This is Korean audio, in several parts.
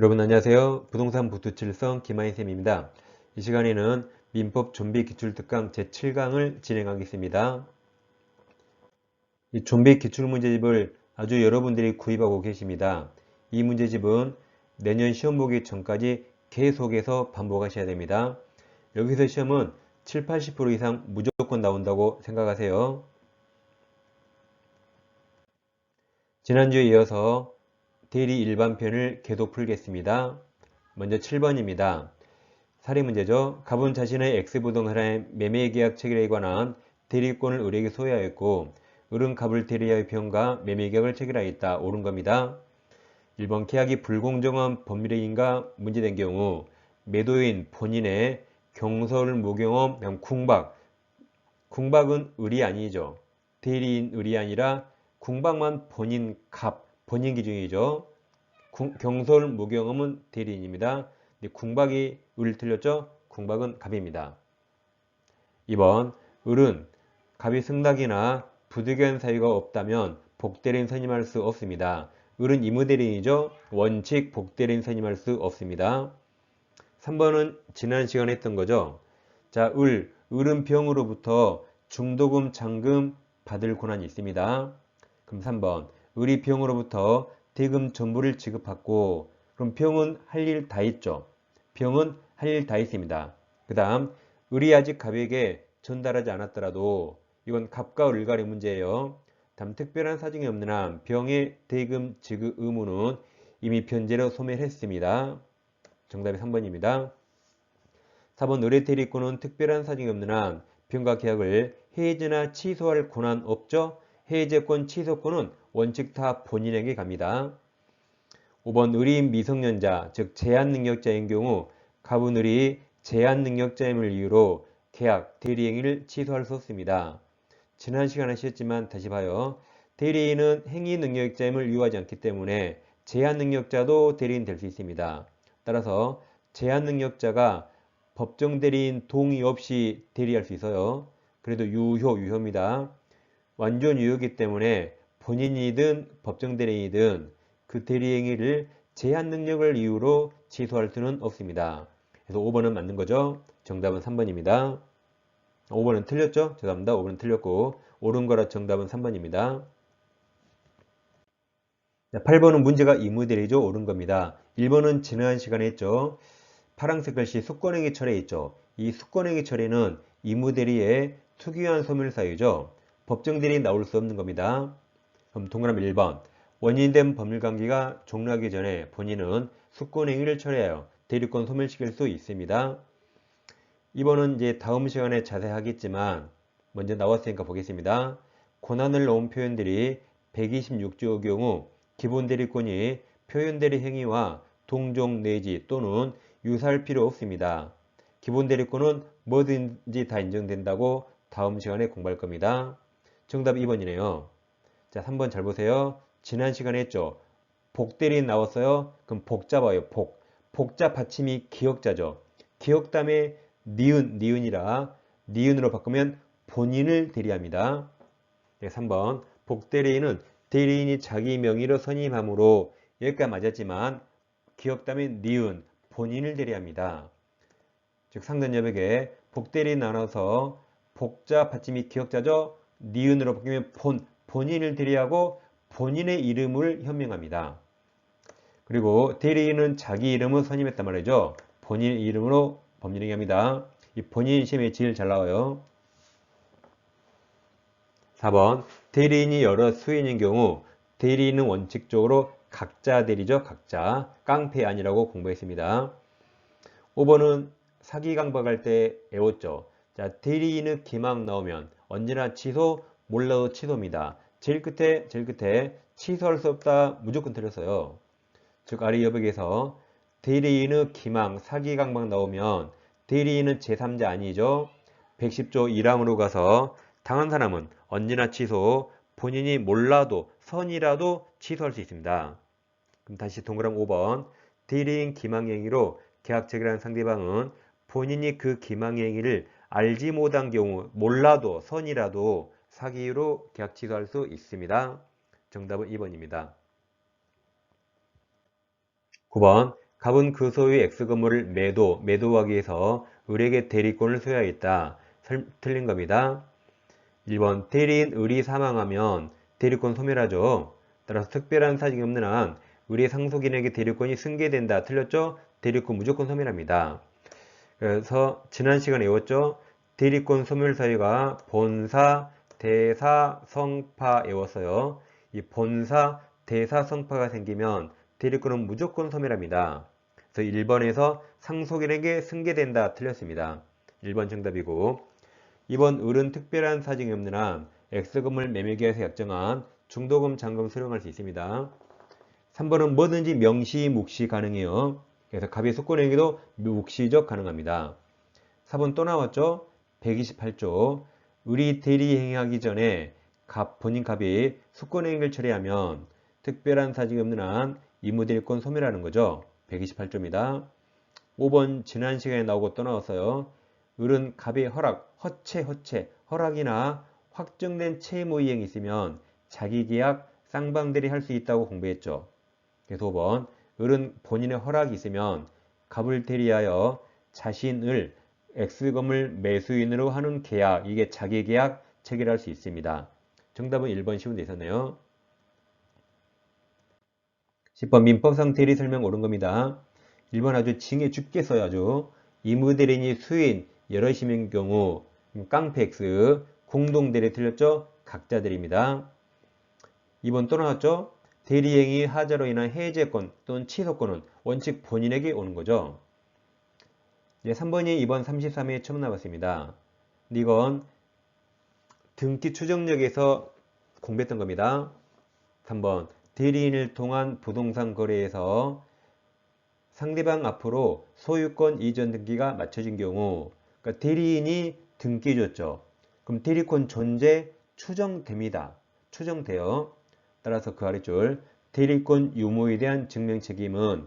여러분 안녕하세요. 부동산 부투칠성 김하인쌤입니다. 이 시간에는 민법 좀비 기출특강 제7강을 진행하겠습니다. 이 좀비 기출문제집을 아주 여러분들이 구입하고 계십니다. 이 문제집은 내년 시험 보기 전까지 계속해서 반복하셔야 됩니다. 여기서 시험은 7, 80% 이상 무조건 나온다고 생각하세요. 지난주에 이어서 대리 일반편을 계속 풀겠습니다. 먼저 7번입니다. 사례 문제죠. 갑은 자신의 X부동산의 매매계약 체결에 관한 대리권을 을에게 소유하였고 을은 갑을 대리하여 평가 매매계약을 체결하였다. 옳은 겁니다. 1번 계약이 불공정한 법률행위가 문제된 경우 매도인 본인의 경설 무경험 궁박 궁박은 을이 아니죠. 대리인 을이 아니라 궁박만 본인 갑 본인 기준이죠. 경솔 무경험은 대리인입니다. 궁박이 을 틀렸죠? 궁박은 갑입니다. 2번 을은 갑이 승낙이나 부득이한 사유가 없다면 복대리인 선임할 수 없습니다. 을은 이무대리인이죠. 원칙 복대리인 선임할 수 없습니다. 3번은 지난 시간에 했던 거죠. 자, 을, 을은 병으로부터 중도금, 잔금 받을 권한이 있습니다. 그럼 3번, 을이 병으로부터 대금 전부를 지급받고 그럼 병은 할 일다 했죠. 병은 할 일다 했습니다. 그 다음 을이 아직 갑에게 전달하지 않았더라도 이건 갑과 을 간의 문제예요. 다음 특별한 사정이 없는 한 병의 대금 지급 의무는 이미 변제로 소멸했습니다. 정답이 3번입니다. 4번 의뢰 대리권은 특별한 사정이 없는 한 병과 계약을 해지나 취소할 권한 없죠. 해제권 취소권은 원칙 다 본인에게 갑니다. 5번 의리인 미성년자 즉 제한능력자인 경우 갑은 을이 제한능력자임을 이유로 계약, 대리행위를 취소할 수 없습니다. 지난 시간에 하셨지만 다시 봐요. 대리인은 행위능력자임을 이유하지 않기 때문에 제한능력자도 대리인 될 수 있습니다. 따라서 제한능력자가 법정 대리인 동의 없이 대리할 수 있어요. 그래도 유효, 유효입니다. 완전 유효이기 때문에 본인이든 법정 대리인이든 그 대리행위를 제한 능력을 이유로 취소할 수는 없습니다. 그래서 5번은 맞는 거죠. 정답은 3번입니다. 5번은 틀렸죠? 죄송합니다. 5번은 틀렸고 옳은 거라 정답은 3번입니다. 8번은 문제가 이무대리죠. 옳은 겁니다. 1번은 지난 시간에 했죠. 파란색 글씨 숙권행위 철에 있죠. 이 숙권행위 철에는 이무대리의 특유한 소멸사유죠. 법정들이 나올 수 없는 겁니다. 그럼 동그라미 1번 원인된 법률관계가 종료하기 전에 본인은 숙권행위를 철회하여 대리권 소멸시킬 수 있습니다. 2번은 이제 다음 시간에 자세히 하겠지만 먼저 나왔으니까 보겠습니다. 권한을 놓은 표현들이 126조의 경우 기본 대리권이 표현 대리 행위와 동종 내지 또는 유사할 필요 없습니다. 기본 대리권은 뭐든지 다 인정된다고 다음 시간에 공부할 겁니다. 정답 2번이네요. 자, 3번 잘 보세요. 지난 시간에 했죠. 복대리 나왔어요. 그럼 복 잡아요. 복. 복자 받침이 기억자죠. 기억 다음에 니은, 니은이라 니은으로 바꾸면 본인을 대리합니다. 네, 3번 복대리인은 대리인이 자기 명의로 선임함으로 여기까지 맞았지만 기억 다음에 니은, 본인을 대리합니다. 즉 상전 여백에 복대리인 나눠서 복자 받침이 기억자죠. 니은으로 바뀌면 본, 본인을 대리하고 본인의 이름을 현명합니다. 그리고 대리인은 자기 이름을 선임했단 말이죠. 본인 이름으로 법률행위 합니다. 이 본인 시험에 제일 잘 나와요. 4번 대리인이 여러 수인인 경우 대리인은 원칙적으로 각자 대리죠. 각자 깡패 아니라고 공부했습니다. 5번은 사기 강박할 때 애웠죠. 자, 대리인의 기망 나오면 언제나 취소, 몰라도 취소입니다. 제일 끝에, 제일 끝에 취소할 수 없다 무조건 틀렸어요. 즉 아래 여백에서 대리인의 기망, 사기 강박 나오면 대리인은 제3자 아니죠. 110조 1항으로 가서 당한 사람은 언제나 취소, 본인이 몰라도 선이라도 취소할 수 있습니다. 그럼 다시 동그란 5번 대리인 기망행위로 계약 체결한 상대방은 본인이 그 기망행위를 알지 못한 경우 몰라도 선이라도 사기로 계약 취소할 수 있습니다. 정답은 2번입니다. 9번 갑은 그 소유의 X 건물을 매도, 매도하기 위해서 을에게 대리권을 소유하였다. 설- 틀린 겁니다. 1번 대리인 을이 사망하면 대리권 소멸하죠. 따라서 특별한 사정이 없는 한 을의 상속인에게 대리권이 승계된다. 틀렸죠? 대리권 무조건 소멸합니다. 그래서 지난 시간에 외웠죠? 대리권 소멸 사유가 본사, 대사, 성파 외웠어요. 이 본사, 대사, 성파가 생기면 대리권은 무조건 소멸합니다. 그래서 1번에서 상속인에게 승계된다. 틀렸습니다. 1번 정답이고 2번 을은 특별한 사정이 없는 한 X금을 매매계약에서 약정한 중도금 잔금 수령할 수 있습니다. 3번은 뭐든지 명시, 묵시 가능해요. 그래서 갑의 속권행위도 묵시적 가능합니다. 4번 또 나왔죠? 128조 을이 대리행위하기 전에 갑, 본인 갑이 속권행위를 처리하면 특별한 사정이 없는 한 이무대리권 소멸하는 거죠. 128조입니다. 5번 지난 시간에 나오고 또 나왔어요. 을은 갑의 허락, 허체, 허체, 허락이나 확정된 채무 이행이 있으면 자기 계약 쌍방대리 할 수 있다고 공부했죠. 그래서 5번 을은 본인의 허락이 있으면 갑을 대리하여 자신을 X금을 매수인으로 하는 계약, 이게 자기 계약 체결할 수 있습니다. 정답은 1번 쉬운 데 있었네요. 10번 민법상 대리 설명 옳은 겁니다. 1번 아주 징에 죽게 써야죠. 이무대리인이 수인 여럿이면 경우 깡패 X 공동대리 틀렸죠? 각자들입니다. 2번 또 나왔죠? 대리행위 하자로 인한 해제권 또는 취소권은 원칙 본인에게 오는 거죠. 이제 3번이 2번 33회 처음 나왔습니다. 이건 등기 추정력에서 공부했던 겁니다. 3번 대리인을 통한 부동산 거래에서 상대방 앞으로 소유권 이전 등기가 맞춰진 경우 그러니까 대리인이 등기해줬죠. 그럼 대리권 존재 추정됩니다. 추정돼요. 따라서 그 아래줄 대리권 유무에 대한 증명 책임은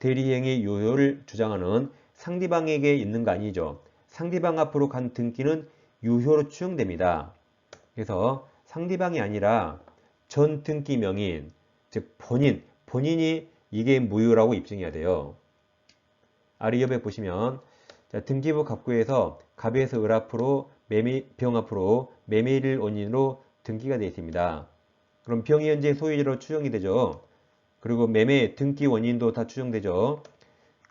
대리행위 유효를 주장하는 상대방에게 있는 거 아니죠. 상대방 앞으로 간 등기는 유효로 추정됩니다. 그래서 상대방이 아니라 전 등기 명인, 즉 본인, 본인이 이게 무효라고 입증해야 돼요. 아래 옆에 보시면 자, 등기부 갑구에서 갑에서 을 앞으로 매매, 병 앞으로 매매일 원인으로 등기가 되어 있습니다. 그럼 병이 현재 소유자로 추정이 되죠. 그리고 매매 등기 원인도 다 추정되죠.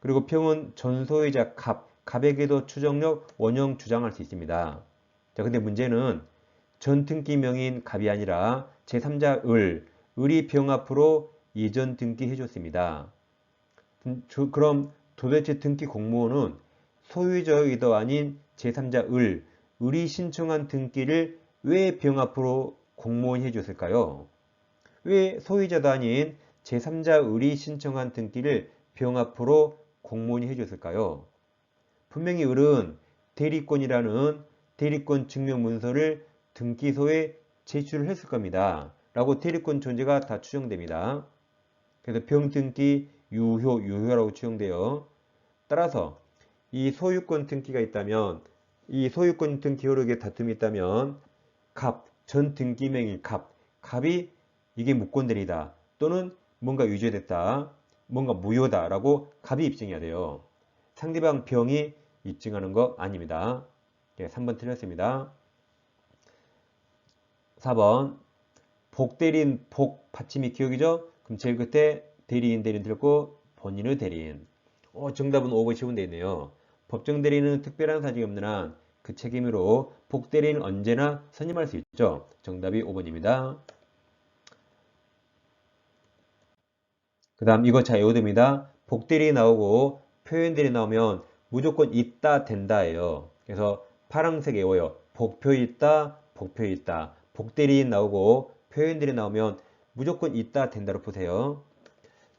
그리고 병은 전 소유자 갑, 갑에게도 추정력 원형 주장할 수 있습니다. 자, 근데 문제는 전 등기 명인 갑이 아니라 제3자 을, 을이 병 앞으로 이전 등기해 줬습니다. 그럼 도대체 등기 공무원은 소유자이도 아닌 제3자 을, 을이 신청한 등기를 왜 병 앞으로 공무원이 해줬을까요? 왜 소유자도 아닌 제3자 을이 신청한 등기를 병 앞으로 공무원이 해줬을까요? 분명히 을은 대리권이라는 대리권 증명 문서를 등기소에 제출을 했을 겁니다. 라고 대리권 존재가 다 추정됩니다. 그래서 병등기 유효, 유효라고 추정돼요. 따라서 이 소유권 등기가 있다면 이 소유권 등기 효력에 다툼이 있다면 갑, 전 등기명의 갑, 갑이 이게 무권대리다 또는 뭔가 유죄됐다, 뭔가 무효다 라고 갑이 입증해야 돼요. 상대방 병이 입증하는 거 아닙니다. 네, 3번 틀렸습니다. 4번 복 대리인 복 받침이 기억이죠? 그럼 제일 끝에 대리인 대리인 틀렸고 본인의 대리인. 어, 정답은 5번 쉬운 데 있네요. 법정 대리인은 특별한 사정이 없는 한 그 책임으로 복 대리인은 언제나 선임할 수 있죠. 정답이 5번입니다. 그 다음 이거 잘 외워둡니다. 복대리 나오고 표현들이 나오면 무조건 있다 된다예요. 그래서 파란색 외워요. 복표 있다, 복표 있다. 복대리인 나오고 표현들이 나오면 무조건 있다 된다로 보세요.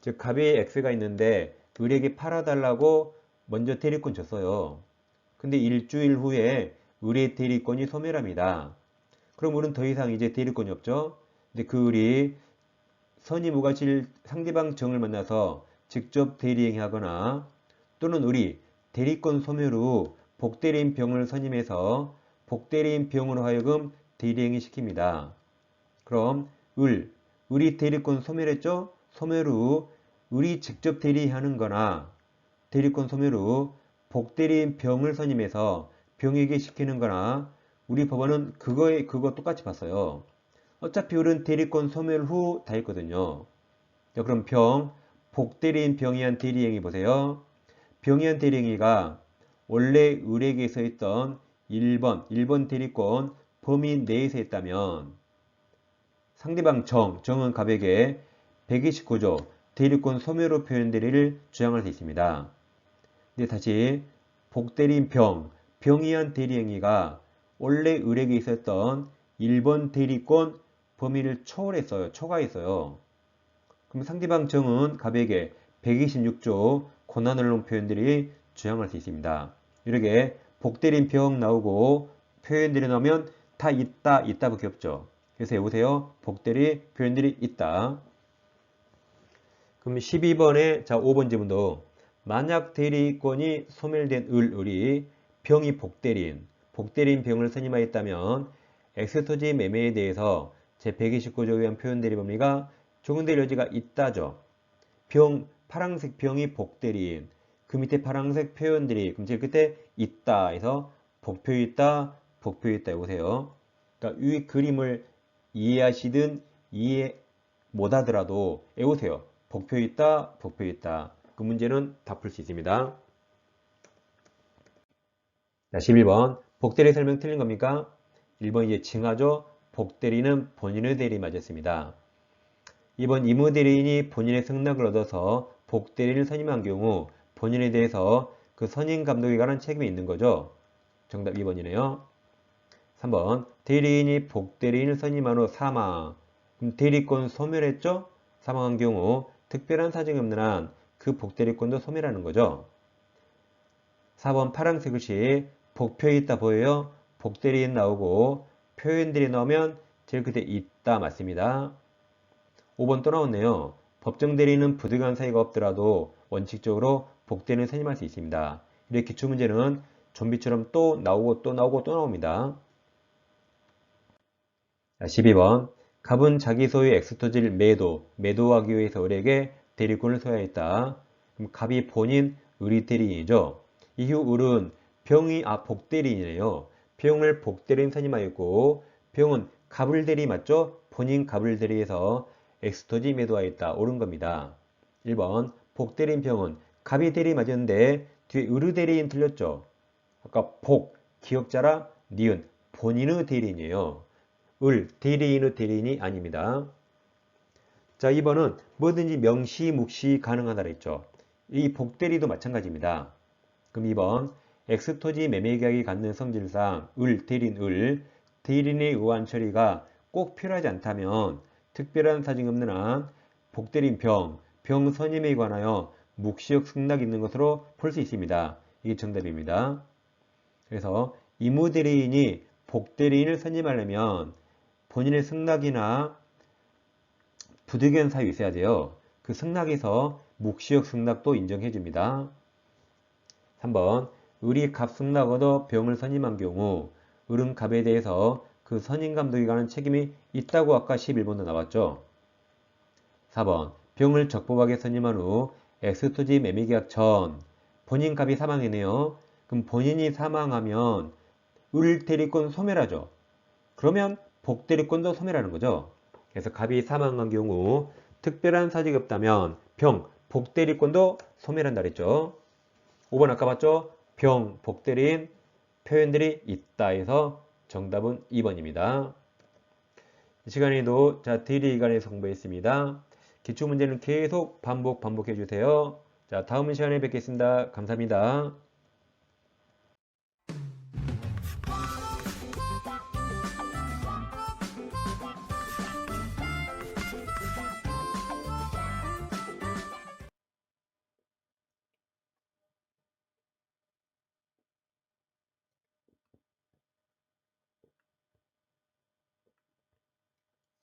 즉 갑이 X가 있는데 을에게 팔아달라고 먼저 대리권 줬어요. 근데 일주일 후에 을의 대리권이 소멸합니다. 그럼 을은 더 이상 이제 대리권이 없죠. 근데 그 을이 선의무과실 상대방 정을 만나서 직접 대리행하거나 또는 을이 대리권 소멸 후 복대리인 병을 선임해서 복대리인 병으로 하여금 대리행위 시킵니다. 그럼 을, 을이 대리권 소멸했죠? 소멸 후 을이 직접 대리하는 거나 대리권 소멸 후 복대리인 병을 선임해서 병에게 시키는 거나 우리 법원은 그거에 그거 똑같이 봤어요. 어차피 우리는 대리권 소멸 후다 했거든요. 자, 그럼 병, 복대리인 병이한 대리행위 보세요. 병이한 대리행위가 원래 의뢰계에서 있던 1번, 1번 대리권 범위 내에서 했다면 상대방 정, 정은 갑에게 129조 대리권 소멸로 표현되리를 주장할 수 있습니다. 근데 다시 복대리인 병, 병이한 대리행위가 원래 의뢰계에 있었던 1번 대리권 범위를 초월했어요. 초과했어요. 그럼 상대방 정은 갑에게 126조 고난언론 표현들이 주장할 수 있습니다. 이렇게 복대린 병 나오고 표현들이 나오면 다 있다, 있다밖에 없죠. 그래서 여보세요. 복대리 표현들이 있다. 그럼 12번에 자 5번 지문도 만약 대리권이 소멸된 을, 을이 병이 복대린, 복대린 병을 선임하였다면 엑스토지 매매에 대해서 제129조에 의한 표현 대리 범위가 종은될 여지가 있다죠. 병, 파랑색 병이 복대리인, 그 밑에 파랑색 표현들이 그럼 제일 끝에 있다 해서 복표 있다, 복표 있다 해보세요. 그러니까 이 그림을 이해하시든 이해 못하더라도 외우세요. 복표 있다, 복표 있다. 그 문제는 다 풀 수 있습니다. 자, 11번. 복대리 설명 틀린 겁니까? 1번 이제 칭하죠. 복대리는 본인의 대리 맞았습니다. 2번 이무대리인이 본인의 승낙을 얻어서 복대리를 선임한 경우 본인에 대해서 그 선임 감독에 관한 책임이 있는 거죠. 정답 2번이네요. 3번 대리인이 복대리인을 선임한 후 사망. 대리권 소멸했죠? 사망한 경우 특별한 사정이 없는 한 그 복대리권도 소멸하는 거죠. 4번 파란색 글씨 복표에 있다 보여요? 복대리인 나오고 표현들이 나오면 제일 끝에 있다 맞습니다. 5번 또 나왔네요. 법정 대리는 부득이한 사이가 없더라도 원칙적으로 복대는 선임할 수 있습니다. 이렇게 기출문제는 좀비처럼 또 나오고 또 나오고 또 나옵니다. 자, 12번 갑은 자기 소유의 엑스토지를 매도, 매도하기 위해서 을에게 대리권을 소유했다. 그럼 갑이 본인 의리 대리인이죠. 이후 을은 병이 아 복대리인이에요. 병을 복대리인 선임하였고 병은 갑을 대리 맞죠? 본인 갑을 대리해서 엑스토지 매도하였다. 옳은 겁니다. 1번 복대리인 병은 갑이 대리 맞았는데 뒤에 의르 대리인 틀렸죠? 아까 복 기억자라 니은 본인의 대리인이에요. 을 대리인의 대리인이 아닙니다. 자 2번은 뭐든지 명시 묵시 가능하다 그랬죠. 이 복대리도 마찬가지입니다. 그럼 2번 엑스토지 매매계약이 갖는 성질상 을 대리인 을 대리인에 의한 처리가 꼭 필요하지 않다면 특별한 사정이 없는 한 복대리인 병, 병 선임에 관하여 묵시역 승낙이 있는 것으로 볼 수 있습니다. 이게 정답입니다. 그래서 이무대리인이 복대리인을 선임하려면 본인의 승낙이나 부득이한 사유 있어야 돼요. 그 승낙에서 묵시역 승낙도 인정해 줍니다. 3번 을이 갑 승낙 얻어 병을 선임한 경우 을은 갑에 대해서 그 선임 감독이 가는 책임이 있다고 아까 11번도 나왔죠. 4번 병을 적법하게 선임한 후 엑스토지 매매계약 전 본인 갑이 사망이네요. 그럼 본인이 사망하면 을 대리권 소멸하죠. 그러면 복 대리권도 소멸하는 거죠. 그래서 갑이 사망한 경우 특별한 사직이 없다면 병, 복 대리권도 소멸한다 그랬죠. 5번 아까 봤죠? 병, 복 대리인 표현들이 있다 해서 정답은 2번입니다. 이 시간에도 자 대리간에서 공부했습니다. 기출문제는 계속 반복 반복해 주세요. 자 다음 시간에 뵙겠습니다. 감사합니다.